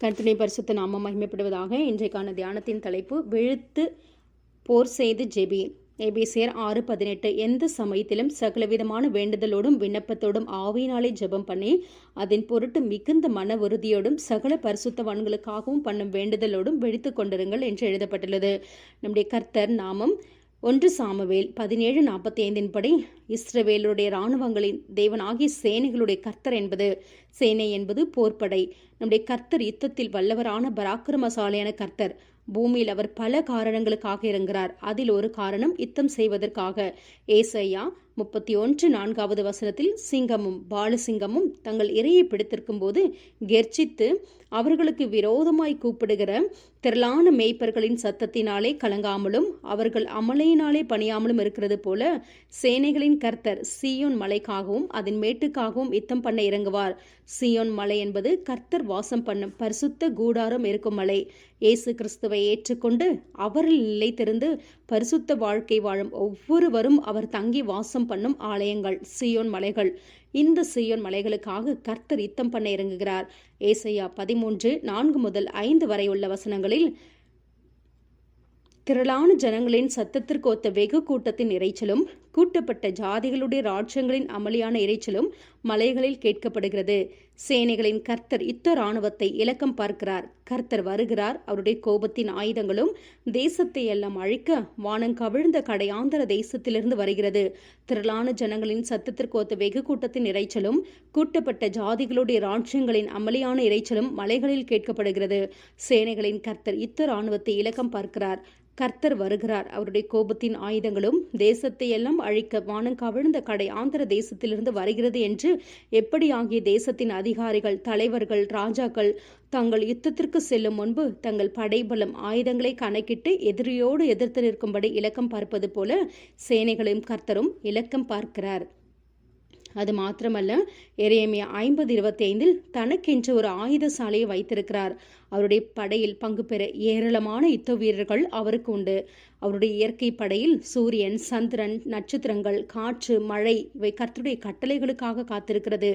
கர்த்தனை பரிசுத்த நாமம் மகிமைப்படுவதாக இன்றைக்கான தியானத்தின் தலைப்பு விழுத்து போர் செய்து ஜெபி. எபேசியர் ஆறு பதினெட்டு எந்த சமயத்திலும் சகலவிதமான வேண்டுதலோடும் விண்ணப்பத்தோடும் ஆவியினாலே ஜெபம் பண்ணி அதன் பொருட்டு மிகுந்த மன உறுதியோடும் சகல பரிசுத்தவான்களுக்காகவும் பண்ணும் வேண்டுதலோடும் விழித்து கொண்டிருங்கள் என்று எழுதப்பட்டுள்ளது. நம்முடைய கர்த்தர் நாமம் ஒன்று சாமுவேல் பதினேழு நாற்பத்தி ஐந்தின் படி இஸ்ரவேலுடைய இராணுவங்களின் தேவனாகிய சேனைகளுடைய கர்த்தர் என்பது சேனை என்பது போர்ப்படை. நம்முடைய கர்த்தர் யுத்தத்தில் வல்லவரான பராக்கிரமசாலையான கர்த்தர். பூமியில் அவர் பல காரணங்களுக்காக இறங்குகிறார். அதில் ஒரு காரணம் யுத்தம் செய்வதற்காக. ஏசையா முப்பத்தி ஒன்று நான்காவது வசனத்தில் சிங்கமும் பாலசிங்கமும் தங்கள் இரையை பிடித்திருக்கும் போது கெர்ச்சித்து அவர்களுக்கு விரோதமாய் கூப்பிடுகிற திரளான மேய்ப்பர்களின் சத்தத்தினாலே கலங்காமலும் அவர்கள் அமலையினாலே பணியாமலும் இருக்கிறது போல சேனைகளின் கர்த்தர் சியோன் மலைக்காகவும் அதன் மேட்டுக்காகவும் யுத்தம் பண்ண இறங்குவார். சியோன் மலை என்பது கர்த்தர் வாசம் பண்ணும் பரிசுத்த கூடாரம் இருக்கும் மலை. இயேசு கிறிஸ்துவை ஏற்றுக்கொண்டு அவரில் நிலைத்திருந்து பரிசுத்த வாழ்க்கை வாழும் ஒவ்வொருவரும் அவர் தங்கி வாசம் பண்ணும் ஆலயங்கள் சியோன் மலைகள். இந்த சியோன் மலைகளுக்காக கர்த்தர் யுத்தம் பண்ண இறங்குகிறார். ஏசையா பதிமூன்று நான்கு முதல் ஐந்து வரை உள்ள வசனங்களில் திரளான ஜனங்களின் சத்தத்திற்கு ஒத்த வெகு கூட்டத்தின் இறைச்சலும் கூட்டப்பட்ட ஜாதிகளுடைய ராட்சங்களின் அமளியான இறைச்சலும் மலைகளில் கேட்கப்படுகிறது. சேனைகளின் கர்த்தர் யுத்த இராணுவத்தை இலக்கம் பார்க்கிறார். கர்த்தர் வருகிறார். அவருடைய கோபத்தின் ஆயுதங்களும் தேசத்தை எல்லாம் அழிக்க வானம் கவிழ்ந்த கடையாந்தர தேசத்திலிருந்து வருகிறது. திரளான ஜனங்களின் சத்தத்திற்கு ஒத்த வெகு கூட்டத்தின் இறைச்சலும் கூட்டப்பட்ட ஜாதிகளுடைய ராட்சியங்களின் அமளியான இறைச்சலும் மலைகளில் கேட்கப்படுகிறது. சேனைகளின் கர்த்தர் யுத்த இராணுவத்தை இலக்கம் பார்க்கிறார். கர்த்தர் வருகிறார். அவருடைய கோபத்தின் ஆயுதங்களும் தேசத்தை எல்லாம் அழிக்க வானம் கவிழ்ந்த கடை ஆந்திர தேசத்திலிருந்து வருகிறது என்று எப்படி ஆகிய தேசத்தின் அதிகாரிகள் தலைவர்கள் ராஜாக்கள் தங்கள் யுத்தத்திற்கு செல்லும் முன்பு தங்கள் படைபலம் ஆயுதங்களை கணக்கிட்டு எதிரியோடு எதிர்த்து நிற்கும்படி இலக்கம் பார்ப்பது போல சேனைகளையும் கர்த்தரும் இலக்கம் பார்க்கிறார். அது மாத்திரமல்ல எரேமிய ஐம்பது இருபத்தைந்தில் தனக்கென்று ஒரு ஆயுத சாலையை வைத்திருக்கிறார். அவருடைய படையில் பங்கு பெற ஏராளமான யுத்த வீரர்கள் அவருக்கு உண்டு. அவருடைய இயற்கை படையில் சூரியன் சந்திரன் நட்சத்திரங்கள் காற்று மழை இவை கர்த்தருடைய கட்டளைகளுக்காக காத்திருக்கிறது.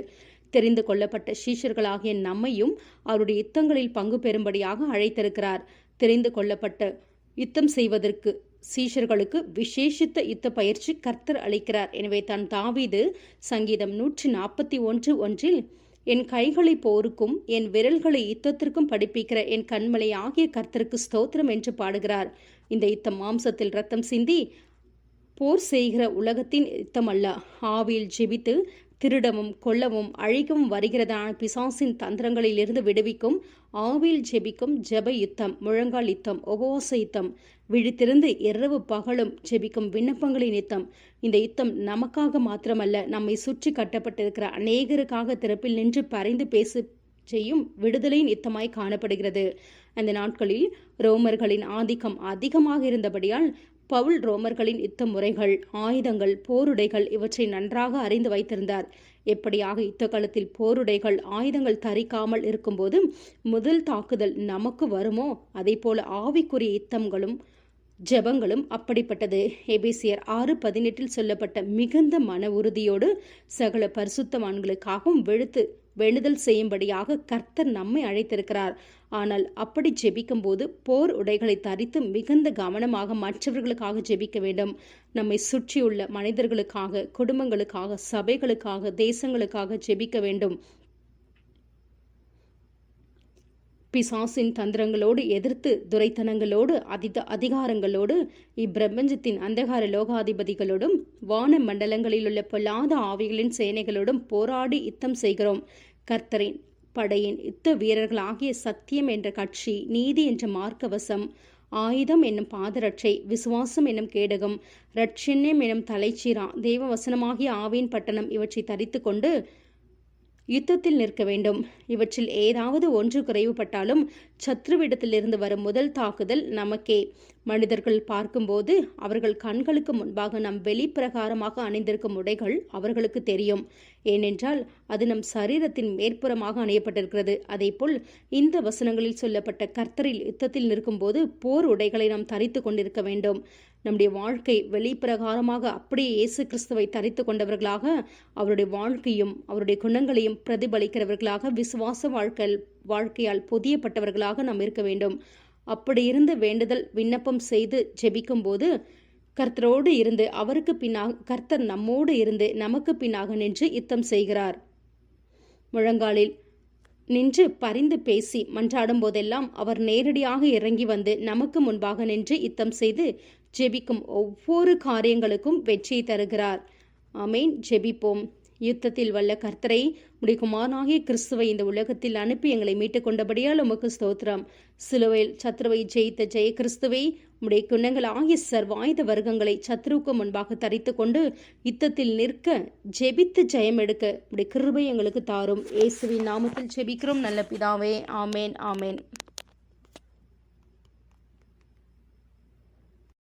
தெரிந்து கொள்ளப்பட்ட சீஷர்களாகிய நம்மையும் அவருடைய யுத்தங்களில் பங்கு பெறும்படியாக அழைத்திருக்கிறார். தெரிந்து கொள்ளப்பட்ட யுத்தம் செய்வதற்கு சீஷர்களுக்கு விசேஷித்த யுத்த பயிற்சி கர்த்தர் அளிக்கிறார். எனவே தான் தாவீது சங்கீதம் நூற்றி நாற்பத்தி ஒன்று ஒன்றில் என் கைகளை போருக்கும் என் விரல்களை யுத்தத்திற்கும் படிப்பிக்கிற என் கண்மலை ஆகிய கர்த்தருக்கு ஸ்தோத்திரம் என்று பாடுகிறார். இந்த யுத்தம் மாம்சத்தில் ரத்தம் சிந்தி போர் செய்கிற உலகத்தின் யுத்தம் அல்ல ஆவியில் ஜெபித்து திருடவும் கொல்லவும் அழிக்கவும் வருகிறதான பிசாசின் தந்திரங்களிலிருந்து விடுவிக்கும் ஆவில் ஜெபிக்கும் ஜெப யுத்தம் முழங்கால் யுத்தம் உபவாச யுத்தம் விழித்திருந்து இரவு பகலும் ஜெபிக்கும் விண்ணப்பங்களின் யுத்தம். இந்த யுத்தம் நமக்காக மாத்திரமல்ல நம்மை சுற்றி கட்டப்பட்டிருக்கிற அநேகருக்காக திறப்பில் நின்று பறைந்து பேசு செய்யும் விடுதலையின் யுத்தமாய் காணப்படுகிறது. அந்த நாட்களில் ரோமர்களின் ஆதிக்கம் அதிகமாக இருந்தபடியால் பவுல் ரோமர்களின் யுத்த முறைகள் ஆயுதங்கள் போருடைகள் இவற்றை நன்றாக அறிந்து வைத்திருந்தார். எப்படியாக யுத்த காலத்தில் போருடைகள் ஆயுதங்கள் தரிக்காமல் இருக்கும்போது முதல் தாக்குதல் நமக்கு வருமோ? அதே போல ஆவிக்குரிய யுத்தங்களும் ஜெபங்களும் அப்படிப்பட்டது. எபிசியர் ஆறு பதினெட்டில் சொல்லப்பட்ட மிகுந்த மன உறுதியோடு சகல பரிசுத்தவான்களுக்காகவும் வெளுத்து வேண்டுதல் செய்யும்படியாக கர்த்தர் நம்மை அழைத்திருக்கிறார். ஆனால் அப்படி ஜெபிக்கும் போது போர் உடைகளை தரித்து மிகுந்த கவனமாக மற்றவர்களுக்காக ஜெபிக்க வேண்டும். நம்மை சுற்றியுள்ள மனிதர்களுக்காக குடும்பங்களுக்காக சபைகளுக்காக தேசங்களுக்காக ஜெபிக்க வேண்டும். பிசாசின் தந்திரங்களோடு எதிர்த்து துரைத்தனங்களோடு அதித அதிகாரங்களோடு இப்பிரபஞ்சத்தின் அந்தகார லோகாதிபதிகளோடும் வான மண்டலங்களில் உள்ள பொல்லாத ஆவிகளின் சேனைகளோடும் போராடி யுத்தம் செய்கிறோம். கர்த்தரின் படையின் யுத்த வீரர்களாகிய சத்தியம் என்ற கட்சி நீதி என்ற மார்க்கவசம் ஆயுதம் என்னும் பாதரட்சை விசுவாசம் என்னும் கேடகம் ரட்சண்யம் என்னும் தலைச்சீரா தெய்வ வசனமாகிய ஆவியின் பட்டணம் இவற்றை தரித்து கொண்டு யுத்தத்தில் நிற்க வேண்டும். இவற்றில் ஏதாவது ஒன்று குறைவுபட்டாலும் சத்ருவிடத்திலிருந்து வரும் முதல் தாக்குதல் நமக்கே. மனிதர்கள் பார்க்கும்போது அவர்கள் கண்களுக்கு முன்பாக நம் வெளிப்பிரகாரமாக அணிந்திருக்கும் உடைகள் அவர்களுக்கு தெரியும். ஏனென்றால் அது நம் சரீரத்தின் மேற்புறமாக அணியப்பட்டிருக்கிறது. அதேபோல் இந்த வசனங்களில் சொல்லப்பட்ட கர்த்தரில் யுத்தத்தில் நிற்கும்போது போர் உடைகளை நாம் தரித்து கொண்டிருக்க வேண்டும். நம்முடைய வாழ்க்கை வெளிப்பிரகாரமாக அப்படியே இயேசு கிறிஸ்துவை தரித்து கொண்டவர்களாக அவருடைய வாழ்க்கையும் அவருடைய குணங்களையும் பிரதிபலிக்கிறவர்களாக விசுவாச வாழ்க்கை வாழ்க்கையால் பொதியப்பட்டவர்களாக நாம் இருக்க வேண்டும். அப்படி இருந்து வேண்டுதல் விண்ணப்பம் செய்து ஜெபிக்கும் போது கர்த்தரோடு இருந்து அவருக்கு பின்னாக கர்த்தர் நம்மோடு இருந்து நமக்கு பின்னாக நின்று யுத்தம் செய்கிறார். முழங்காலில் நின்று பரிந்து பேசி மன்றாடும் போதெல்லாம் அவர் நேரடியாக இறங்கி வந்து நமக்கு முன்பாக நின்று யுத்தம் செய்து ஜெபிக்கும் ஒவ்வொரு காரியங்களுக்கும் வெற்றியை தருகிறார். அமேன் ஜெபிப்போம். யுத்தத்தில் வல்ல கர்த்தரை உடைய குமாரனாகிய கிறிஸ்துவை இந்த உலகத்தில் அனுப்பி எங்களை மீட்டுக் கொண்டபடியால் உமக்கு ஸ்தோத்திரம். சிலுவையில் சத்ருவை ஜெயித்த ஜெய கிறிஸ்துவை உடைய குணங்கள் ஆகிய சர்வாயுத வர்க்கங்களை சத்ருவுக்கு முன்பாக தரித்து கொண்டு யுத்தத்தில் நிற்க ஜெபித்து ஜெயம் எடுக்க உடைய கிருபை எங்களுக்கு தாரும். இயேசுவின் நாமத்தில் ஜெபிக்கிறோம். நல்ல பிதாவே ஆமேன் ஆமேன்.